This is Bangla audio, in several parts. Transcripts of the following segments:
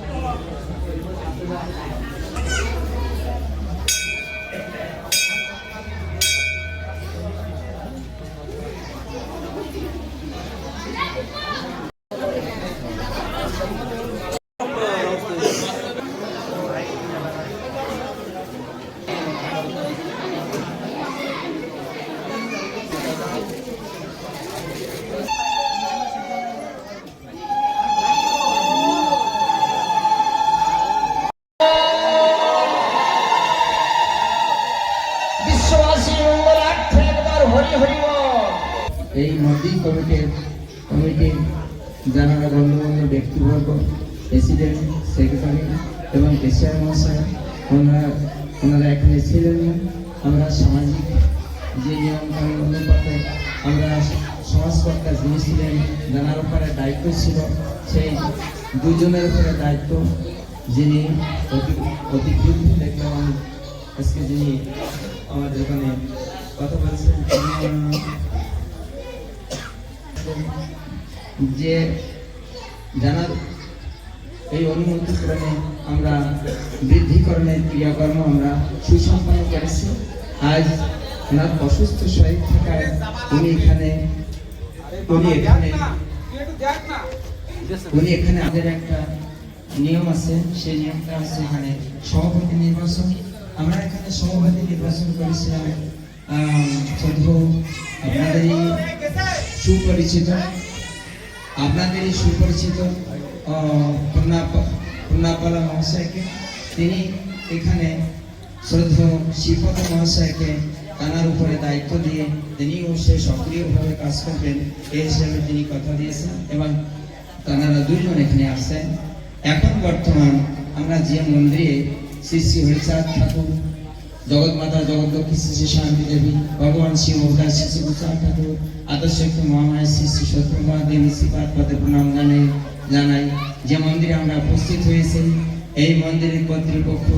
Let's go! ওনারা ওনারা এখানে ছিলেন না। আমরা সামাজিক যে নিয়ম কানুন অনুপাতে আমরা সমাজকর্তা যিনি ছিলেন জানার উপরে দায়িত্ব ছিল, সেই দুজনের উপরে দায়িত্ব যিনি অতি অতিক্রুদ্ধ দেখলাম আমি। আজকে যিনি আমাদের ওখানে কথা বলছেন যে জানার এই অনুমতি ক্রমে আমরা বৃদ্ধিকরণের ক্রিয়াকর্ম আমরা সুসম্পন্ন করেছি। আজ ওনার অসুস্থ শরীর থাকায় উনি এখানে উনি এখানে উনি এখানে আমাদের একটা নিয়ম আছে, সেই নিয়মটা আছে এখানে সভাপতি নির্বাচন। আমরা এখানে সভাপতি নির্বাচন করেছিলাম আপনাদেরই সুপরিচিত। আপনাদেরই সুপরিচিত পূর্ণাপালা মহাশয়কে। তিনি এখানে শ্রদ্ধ শিবপত মহাশয়কে তানার উপরে দায়িত্ব দিয়ে তিনিও সে সক্রিয়ভাবে কাজ করবেন এই হিসেবে তিনি কথা দিয়েছেন এবং তানারা দুইজন এখানে আসছেন। এখন বর্তমান আমরা যে মন্দিরে শ্রী শ্রী হরিচাঁদ ঠাকুর জগৎমাতা জগদ্দক্ষী শ্রী শ্রী শান্তি দেবী, ভগবান শিব অবতার শ্রী শ্রী ঠাকুর, আদর্শ মহামায়া শ্রী শ্রী সত্যমা দেবী শ্রীপাদ পদে প্রণাম জানাই। জানাই যে মন্দিরে আমরা উপস্থিত হয়েছি, এই মন্দিরের কর্তৃপক্ষ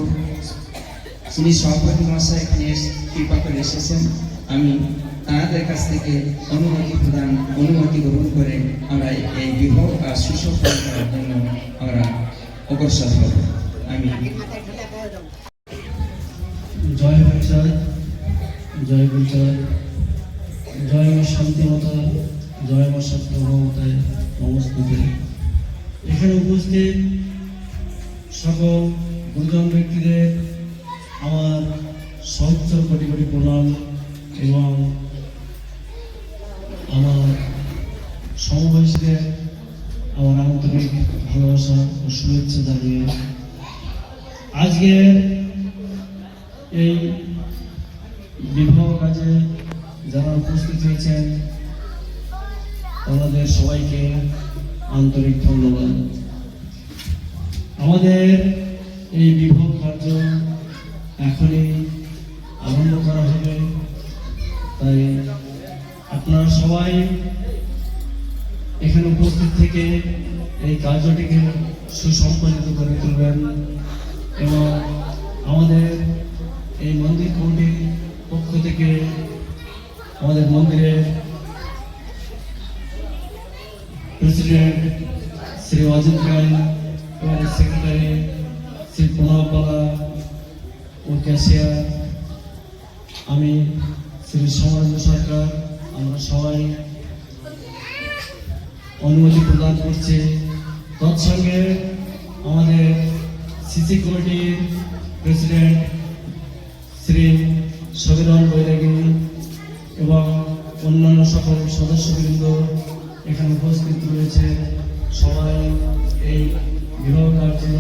যিনি সভাপতি মহাশয় এখানে কৃপা করে এসেছেন। আমি তাদের কাছ থেকে অনুমতি প্রদান, অনুমতি গ্রহণ করে আমরা এই বিবাহ আর সুসফল করার জন্য আমরা অগ্রসর হব। আমি জয় হরিচাঁদ জয় গুরুচাঁদ জয় মা শান্তিমাতা, জয় মা সত্যভাবতায় নমস্তুতে। এখানে উপস্থিত সকল গুরুজন ব্যক্তিদের আমার সহস্র কোটি কোটি প্রণাম এবং আমার সমবয়সীদের আমার আন্তরিক ভালোবাসা ও শুভেচ্ছা জানিয়ে আজকের এই বিবাহ কাজে যারা উপস্থিত হয়েছেন তাদের সবাইকে আন্তরিক ধন্যবাদ। আমাদের এই বিবাহ কার্য এখনই আরম্ভ করা হবে। তাই আপনারা সবাই এখানে উপস্থিত থেকে এই কার্যটিকে সুসম্পন্নিত করে তুলবেন এবং আমাদের এই মন্দির কমিটির পক্ষ থেকে আমাদের মন্দিরের প্রেসিডেন্ট শ্রী অজিত রায় এবং সেক্রেটারি শ্রী প্রণব ও ক্যাশিয়ার আমি শ্রী সমরেন্দ্র সরকার আমরা সবাই অনুমতি প্রদান করছি। তৎসঙ্গে আমাদের সিসি কমিটির প্রেসিডেন্ট শ্রী সবিরন বৈরাগী এবং অন্যান্য সকল সদস্যবৃন্দ এখানে উপস্থিত রয়েছে সবাই এই বিবাহ কার্যে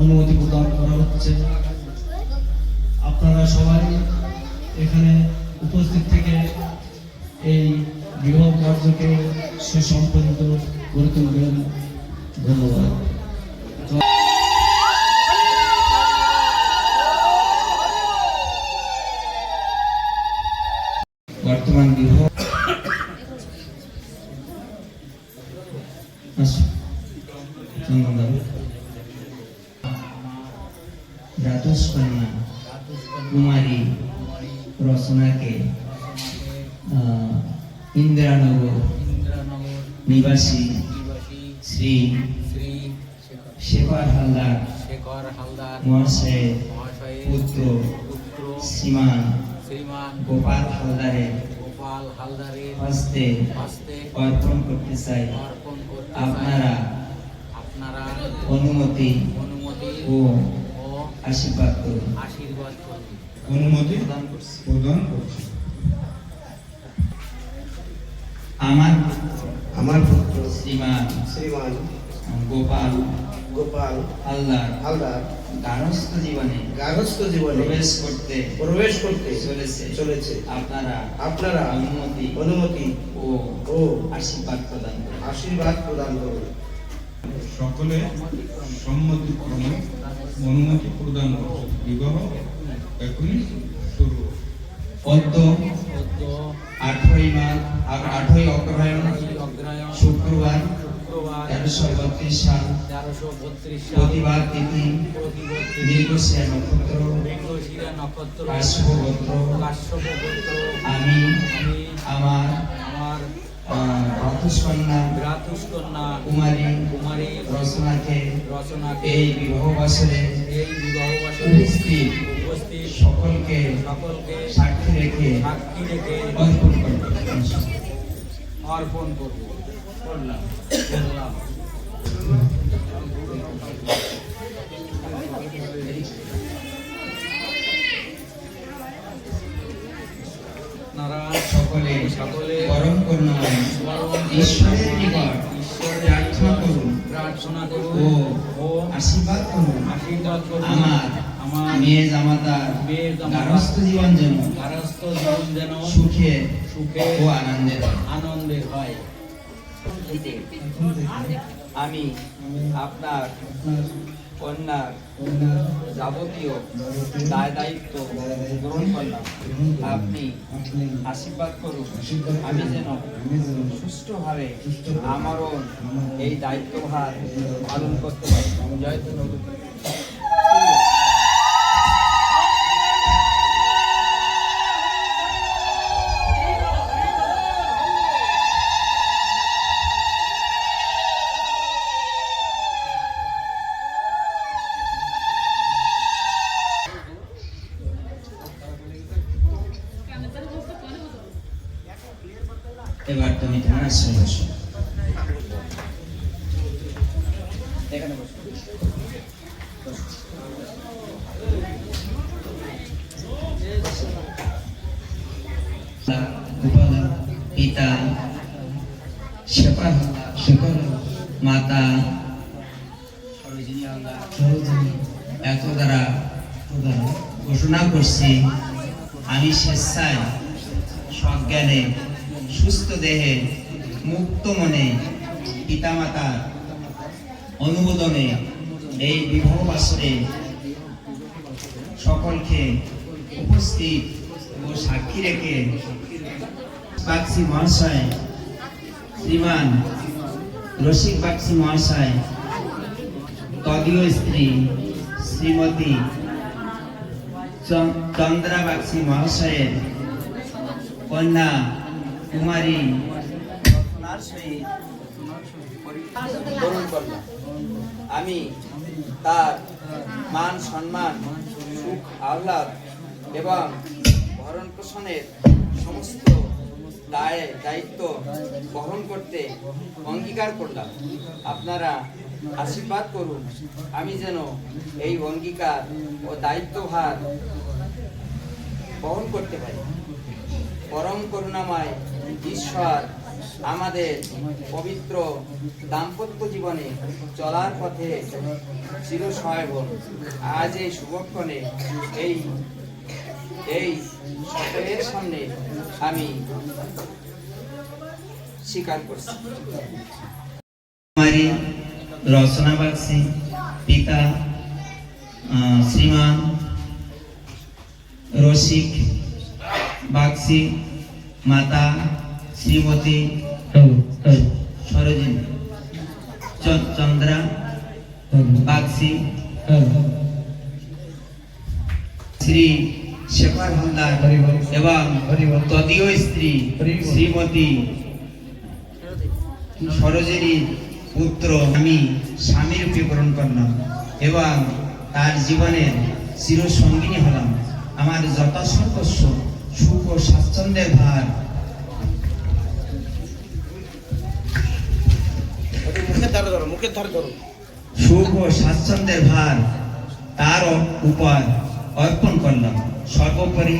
অনুমতি প্রদান করা হচ্ছে। আপনারা সবাই এখানে উপস্থিত থেকে এই বিবাহ কার্যকে সুসম্পন্ন করে তুলবেন। ধন্যবাদ। বর্তমান বিবাহ রাতুস কুমারী রচনাকে ইন্দিরানগর নিবাসী শ্রী শেখর হালদার শেখর হালদার মহাশয়ের পুত্র শ্রীমান শ্রীমান গোপাল হালদারের গোপাল হালদারের হস্তে হস্তে অর্পণ করতে চাই। অর্পণ করতে আপনারা আপনারা অনুমতি অনুমতি ও আশীর্বাদ করুন। আশীর্বাদ করুন। অনুমতি প্রদান করছি। প্রদান করছি। আমার আমার পুত্র শ্রীমান শ্রীমান গোপাল গোপাল হালদার হালদার গার্হস্থ জীবনে গার্হস্থ জীবনে প্রবেশ করতে প্রবেশ করতে চলেছে। চলেছে। আপনারা আপনারা অনুমতি অনুমতি ও ও আশীর্বাদ প্রদান করুন। আশীর্বাদ প্রদান করুন। সকলে সম্মতিক্রমে অনুমতি প্রদান করছে। বিবাহ এখনই শুরু। পদ্ম আঠই আর আঠই অগ্রহায়ণ শুক্রবার শুক্রবার তেরোশো বত্রিশ সাল তেরোশো বত্রিশ সাল প্রতিবার তিথি মৃগশিরা নক্ষত্র কাশ্যপ গোত্র আমি আমি আমার ভ্রাতুষ্কন্যা ভ্রাতুষ্কন্যা কুমারী কুমারী রচনাকে রচনাকে এই বিবাহ বছরে এই বিবাহ বসরে উপস্থিত উপস্থিত সকলকে সকলকে সাক্ষী রেখে সাক্ষী রেখে অর্পণ করব। অর্পণ করব। করলাম করলাম। নারায়ণ সকলে সকলে পরম করুণাময় ঈশ্বরের নিকট প্রার্থনা করুন প্রার্থনা করুন ও আশীর্বাদ করুন আশীর্বাদ করুন। আমার আমার মেয়ে জামাতার গারস্থ জীবন যেন গারস্থ জীবন যেন সুখে সুখে ও আনন্দে হয়। হয়। আমি আপনার কন্যার যাবতীয় দায় দায়িত্ব গ্রহণ করলাম। আপনি আশীর্বাদ করুন। আমি যেন সুষ্ঠুভাবে আমারও এই দায়িত্বভার পালন করতে পারি। জয় ধন্যবাদ শেখর শেখর মাতা এত দ্বারা ঘোষণা করছি আমি স্বেচ্ছায় সজ্ঞানে, সুস্থ দেহে, মুক্ত মনে পিতামাতার অনুমোদনে এই বিবাহ সকলকে উপস্থিত ও সাক্ষী রেখে বাগসি মহাশয় শ্রীমান রসিক বাগসি মহাশয়, তদীয় স্ত্রী শ্রীমতী চন- চন্দ্রা বাগসি মহাশয়ের কন্যা কুমারী। আমি তার মান, সম্মান, সুখ, আহ্লাদ এবং ভরণ পোষণের সমস্ত দায়, দায়িত্ব বহন করতে অঙ্গীকার করলাম। আপনারা আশীর্বাদ করুন। আমি যেন এই অঙ্গীকার ও দায়িত্বভার বহন করতে পারি। পরম করুণাময় ঈশ্বর আমাদের পবিত্র দাম্পত্য জীবনে চলার পথে চির সহায় আজ এই শুভক্ষণে এই এই সকলের সামনে আমি স্বীকার করছি। রচনা বাগসি পিতা শ্রীমান রসিক বাগসি মাতা শ্রীমতী সরোজিনী চন্দ্রা বাগসি শ্রী শেখর হালদার এবং তদীয় স্ত্রী শ্রীমতী সরোজিনী পুত্র আমি স্বামীর বিবরণ করলাম এবং তার জীবনের চিরসঙ্গিনী হলাম। আমার যত সর্বস্ব সুখ ও স্বাচ্ছন্দ্যের ভার। সুখ ও স্বাচ্ছন্দ্যের ভার তার উপর অর্পণ করলাম। সর্বোপরি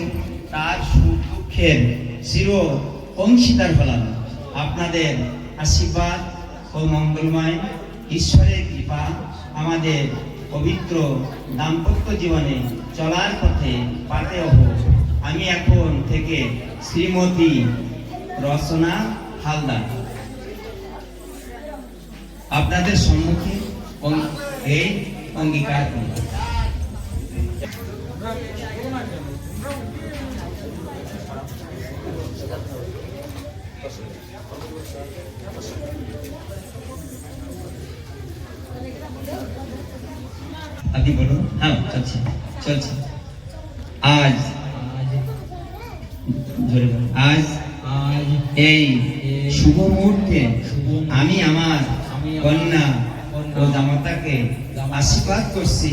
তার সুখ দুঃখের চির অংশীদার হলাম। আপনাদের আশীর্বাদ ও মঙ্গলময় ঈশ্বরের কৃপা আমাদের পবিত্র দাম্পত্য জীবনে চলার পথে পাতেও হোক আমি এখন থেকে শ্রীমতী রচনা হালদার। আপনাদের সম্মুখে এই অঙ্গীকার করি। আপনি বলুন। হ্যাঁ চলছে চলছে। আজ জোরে বলুন। আজ এই শুভ মুহূর্তে আমি আমার আমি আমার কন্যা ও জামাতাকে আশীর্বাদ করছি।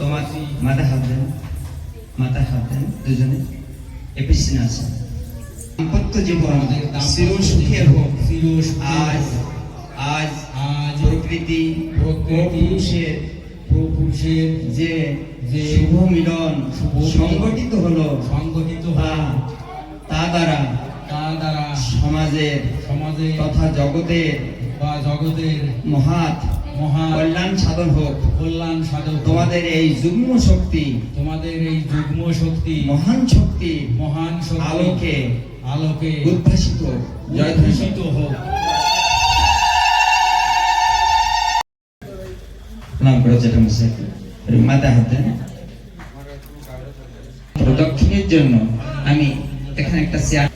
তোমার। মাথা হাত দেন মাথা হাত দেন দুজনে। এ পিছনে আছে। দাম্পত্য জীবন চির সুখের হোক। আজ আজ আজ প্রকৃতি প্রকৃতি পুরুষের যে যে শুভ মিলন সংগঠিত হলো সংগঠিত তা তা দ্বারা তা দ্বারা সমাজের সমাজে তথা জগতের বা জগতের মহাত মহা কল্যাণ সাধন হোক। কল্যাণ সাধক তোমাদের এই যুগ্ম শক্তি তোমাদের এই যুগ্ম শক্তি মহান শক্তি মহান আলোকে আলোকে উদ্ভাসিত জয় উদ্ভাসিত হোক। নাম করে যেটা মশাইকে মাথা হাত দেন। প্রদক্ষিণের জন্য আমি এখানে একটা চেয়ার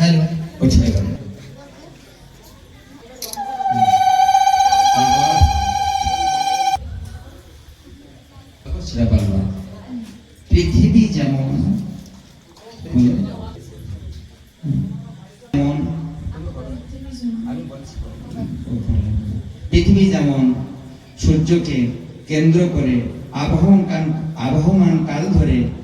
হ্যালো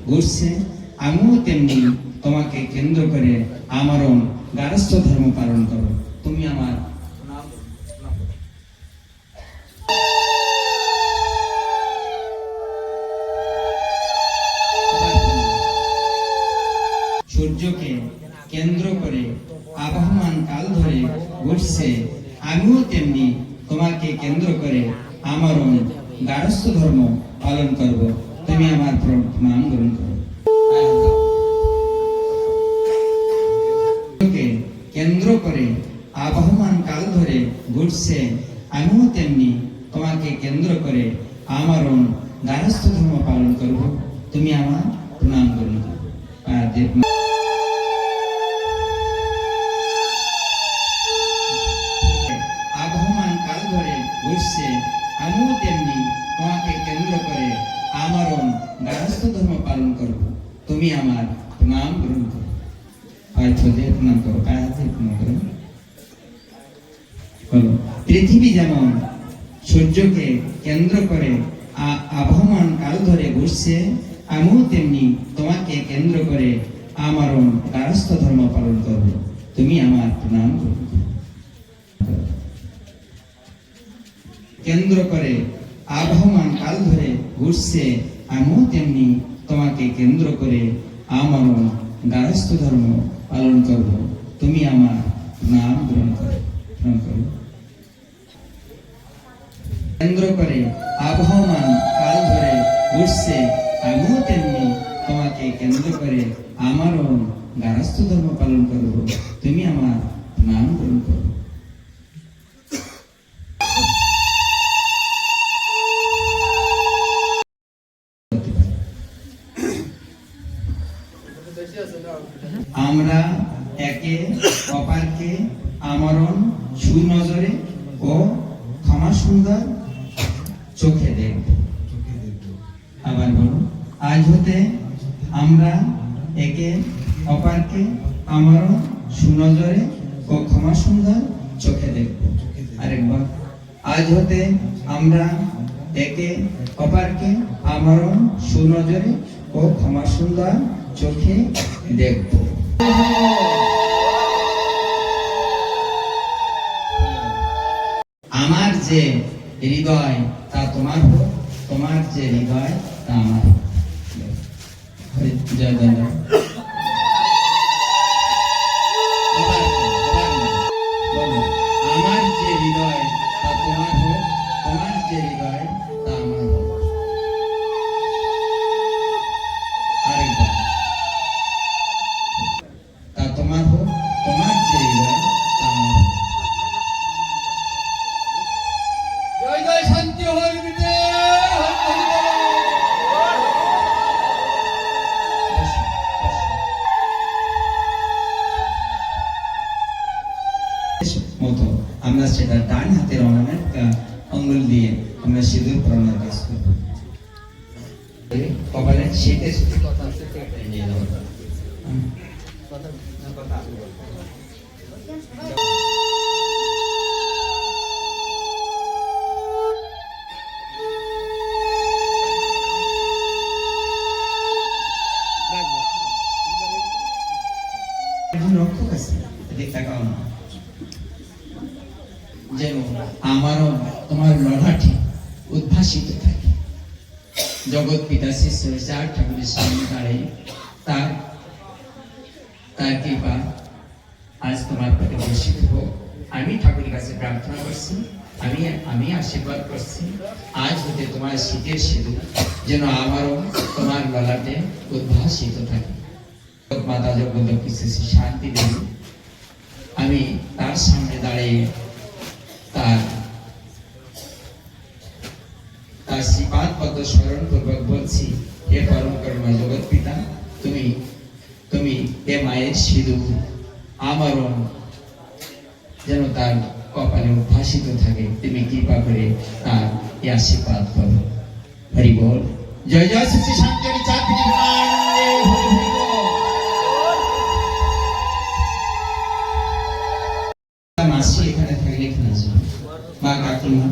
ঘুরছে আমিও তেমনি তোমাকে কেন্দ্র করে আমারও গারস্থ ধর্ম পালন করো। তুমি আমার তুমি আমার নাম গ্রহণ করো। হয় ছোটে প্রণাম করো কায় হাতে প্রণাম করো। বলো পৃথিবী যেমন সূর্যকে কেন্দ্র করে আবহমান কাল ধরে বসছে আমিও তেমনি তোমাকে কেন্দ্র করে আমারও গারস্থ ধর্ম পালন করব তুমি আমার প্রণাম গ্রহণ করো কেন্দ্র করে আবহমান কাল ধরে ঘুরছে আমিও তেমনি তোমাকে কেন্দ্র করে আমারও গারস্থ ধর্ম পালন করব তুমি আমার নাম গ্রহণ করো গ্রহণ করো। কেন্দ্র করে আবহমান কাল ধরে উঠছে, আমিও তেমনি তোমাকে কেন্দ্র করে আমারও গারস্থ ধর্ম পালন করব। তুমি আমার নাম গ্রহণ করো। আজ হতে আমরা একে অপারকে আমারও সুনজরে ও ক্ষমা সুন্দর চোখে দেখব। আমার যে হৃদয় তা তোমার হোক, তোমার যে হৃদয় তা আমার হোক। জয় জয়। জয় জয় জগৎ পিতা শিষ্য চার ঠাকুরের সামনে দাঁড়িয়ে তার তার কৃপা আজ তোমার প্রতি বর্ষিত হোক আমি ঠাকুরের কাছে প্রার্থনা করছি, আমি আমি আশীর্বাদ করছি। আজ হতে তোমার শীতের সিঁদুর যেন আমারও তোমার ললাটে উদ্ভাসিত থাকে। মাতা জগদ্দক্ষী শ্রী শান্তি দেবী, আমি তার সামনে দাঁড়িয়ে তার তার শ্রীপাদ পদ্ম স্মরণ পূর্বক বলছি, হে পরম করুণা জগৎ পিতা, তুমি তুমি এ মায়ের সিঁদুর, আমরণ যেন তার কপালে উদ্ভাসিত থাকে, তুমি কৃপা করে তার এই আশীর্বাদ করো। হরি বল। জয় জয় শ্রী শ্রী শান্তি চাঁদ মাসি এখানে থাকলে এখানে আসবে মা কাকিমা।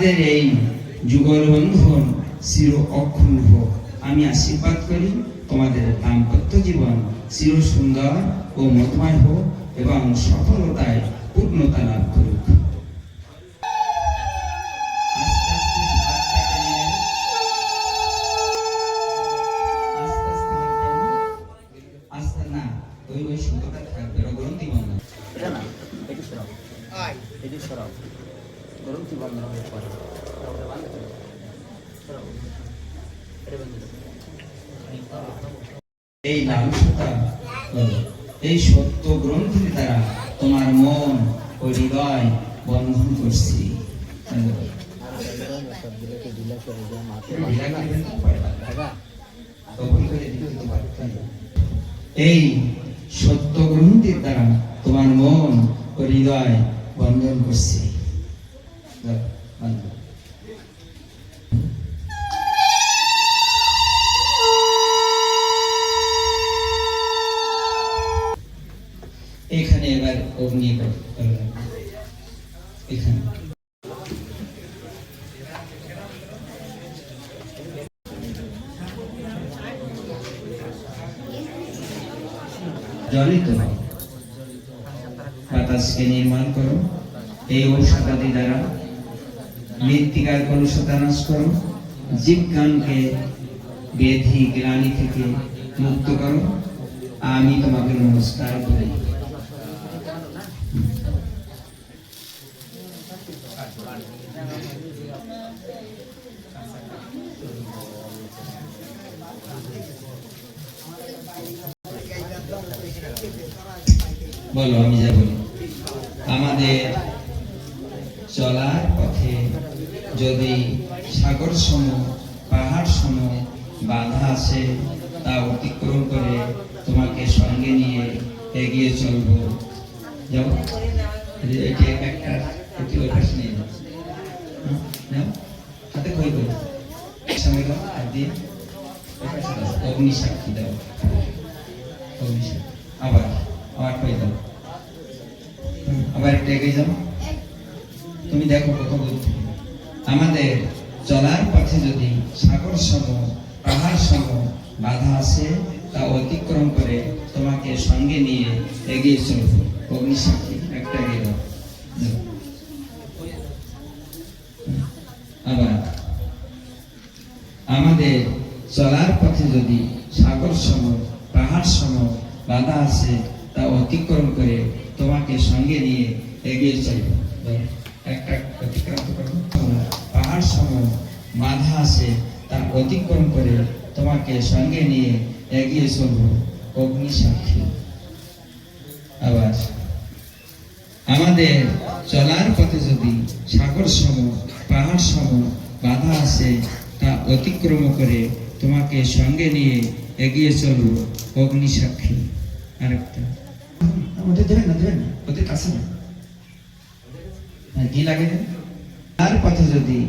তোমাদের এই যুগল বন্ধন চির অক্ষুণ্ণ হোক। আমি আশীর্বাদ করি তোমাদের দাম্পত্য জীবন চির সুন্দর ও মতময় হোক এবং সফলতায় পূর্ণতা লাভ করুক। এই লালসতা এই সত্য গ্রন্থির দ্বারা তোমার মন ও হৃদয় বন্ধন করছি। এই সত্য গ্রন্থির দ্বারা তোমার মন ও হৃদয় বন্ধন করছি। এখানে এবার অগ্নি এখানে। জলিত বাতাসকে নির্মাণ করো এই ঔষধাদি দ্বারা মৃত্তিকার কলুষতা নাশ করো জীবগানকে বেধি গ্লানি থেকে মুক্ত করো। আমি তোমাকে নমস্কার করি। বলো, আমি যা বলি আমাদের চলার পথে যদি সাগর সম পাহাড় সম বাধা আছে, তা অতিক্রম করে তোমাকে সঙ্গে নিয়ে এগিয়ে চলবো। এটি একটা নিয়ে দাও দিয়ে। দাও। আবার আবার দাও। আবার একটু এগিয়ে যাও। তুমি দেখো কত থেকে। আমাদের চলার পথে যদি সাগর সম, পাহাড় সম বাধা আসে তা অতিক্রম করে তোমাকে সঙ্গে নিয়ে এগিয়ে চলবো অগ্নিসাক্ষী একটা যাও। আবার, আমাদের চলার পথে যদি সাগর সম, পাহাড় সম বাধা আসে তা অতিক্রম করে তোমাকে সঙ্গে নিয়ে এগিয়ে চলবো বাধা আছে তা অতিক্রম করে তোমাকে সঙ্গে নিয়ে এগিয়ে চলবো অগ্নি সাক্ষী। আবার আমাদের চলার পথে যদি সাগর সম পাহাড় সম বাধা আছে তা অতিক্রম করে তোমাকে সঙ্গে নিয়ে এগিয়ে চলবো অগ্নি সাক্ষী। আরেকটা। ওটা দেবেন ওদের কাছে না। হ্যাঁ, কি লাগে? তার পথে যদি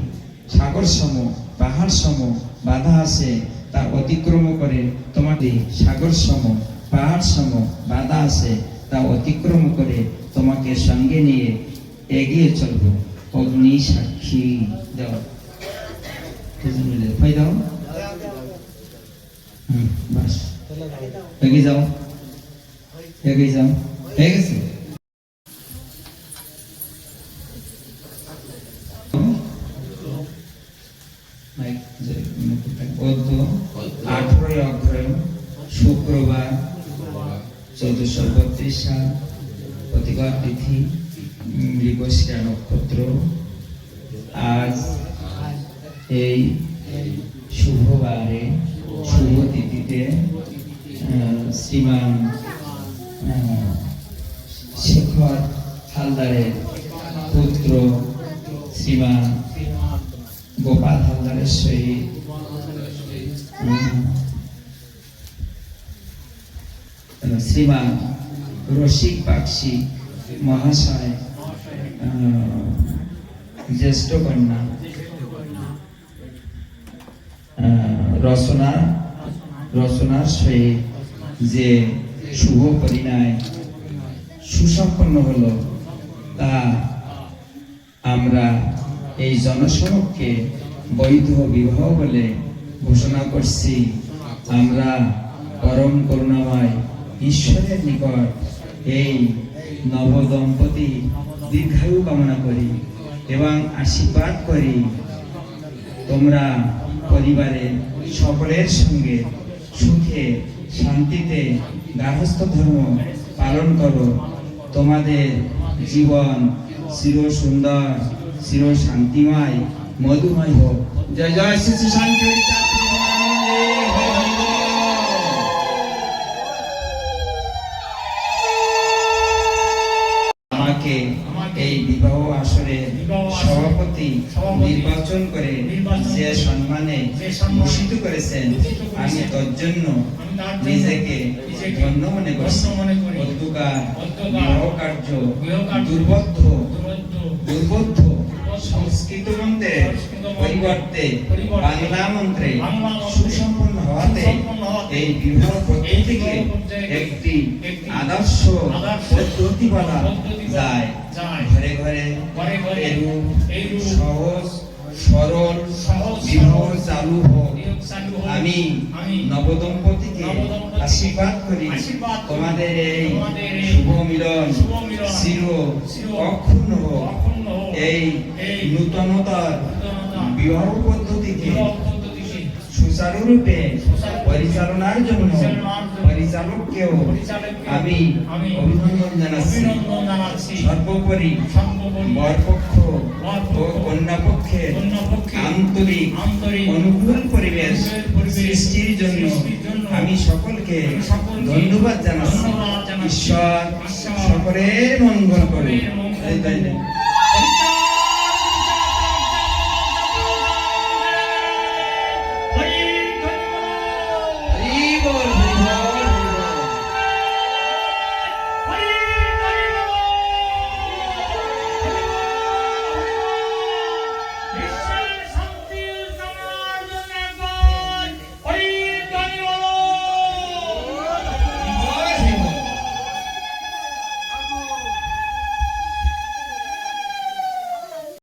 সাগর সম পাহাড় সম বাধা আছে, তা অতিক্রম করে তোমাকে সাগর সম পাহাড় সম বাধা আছে, তা অতিক্রম করে তোমাকে সঙ্গে নিয়ে এগিয়ে চলবো। অগ্নি সাক্ষী দাও ভাই দাও। বাস। এগিয়ে যাও। এগিয়ে যাও। হয়ে গেছে? আঠারোই অগ্রহায়ণ শুক্রবার, চৌদ্দশো বত্রিশ সাল প্রতিবার তিথি মৃগশিরা নক্ষত্র। আজ এই শুভবারে, শুভ তিথিতে শ্রীমান শেখর হালদারের পুত্র শ্রীমান গোপাল হালদারের সহিত শ্রীমান রসিক বাগসি মহাশয় জ্যেষ্ঠ কন্যা রচনা, রচনার সহিত যে শুভ পরিণয় সুসম্পন্ন হলো, তা আমরা এই জনসমক্ষে বৈধ বিবাহ বলে ঘোষণা করছি, আমরা পরম করুণাময় ঈশ্বরের নিকট এই নবদম্পতি দীর্ঘায়ু কামনা করি এবং আশীর্বাদ করি। তোমরা পরিবারের সকলের সঙ্গে সুখে, শান্তিতে গার্হস্থ ধর্ম পালন করো। তোমাদের জীবন চির সুন্দর চির শান্তিময় মধুময় হোক। জয় জয়, শ্রী শ্রী শান্তি। নির্বাচন করে যে সম্মানে ভূষিত করেছেন আমি তজ্জন্য নিজেকে ধন্য মনে অধ্যকার কার্য দুর্বদ্ধ সংস্কৃত মন্ত্রের পরিবর্তে বাংলা মন্ত্রে সুসম্পন্ন হওয়াতে এই বিবাহ পদ্ধতিকে একটি আদর্শ পদ্ধতি বলা যায়। ঘরে ঘরে সহজ সরল বিবাহ চালু হোক। আমি নবদম্পতিকে আশীর্বাদ করি তোমাদের এই শুভ মিলন চির অক্ষুণ্ণ হোক এই নূতনতার বিবাহ পদ্ধতিকে সুচারুরূপে পরিচালনার জন্য পরিচালককেও আমি অভিনন্দন জানাচ্ছি। সর্বোপরি বরপক্ষ ও কন্যাপক্ষের আন্তরিক অনুকূল পরিবেশ সৃষ্টির জন্য আমি সকলকে ধন্যবাদ জানাচ্ছি। ঈশ্বর সকলের মঙ্গল করে তাই তাই।